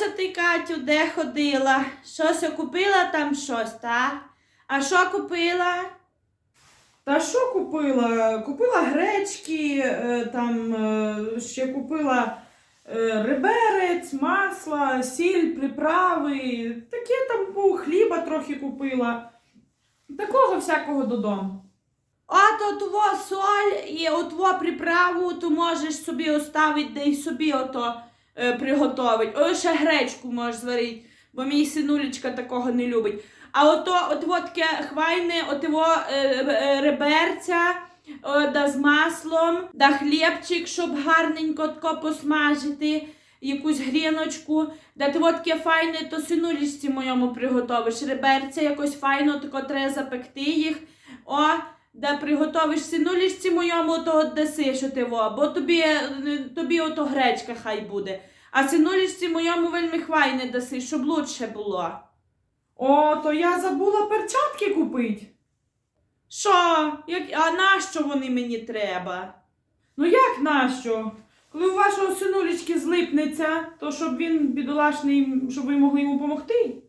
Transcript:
Щось ти, Катю, де ходила? Щось купила там щось, та? А що купила? Та що купила? Купила гречки, е, там е, ще купила е, реберець, масло, сіль, приправи. Таке там ну, хліба трохи купила. Такого всякого додому. От отво соль і отво приправу, то можеш собі оставити, де й собі ото е, приготовить. О, ще гречку можеш зварити, бо мій синулечка такого не любить. А ото отво таке хвайне, отво е, е, реберця, о, да з маслом, да хлібчик, щоб гарненько тако посмажити, якусь гріночку, да того таке файне, то синулічці моєму приготовиш. Реберця якось файно, тако треба запекти їх. О, да приготовиш синулічці моєму, то даси, що ти во, бо тобі, е, тобі ото гречка хай буде. А синулічці моєму вельми хвайне даси, щоб лучше було. О, то я забула перчатки купити. Що? Як... А нащо вони мені треба? Ну як нащо? Коли у вашого синулечки злипнеться, то щоб він бідолашний, щоб ви могли йому допомогти.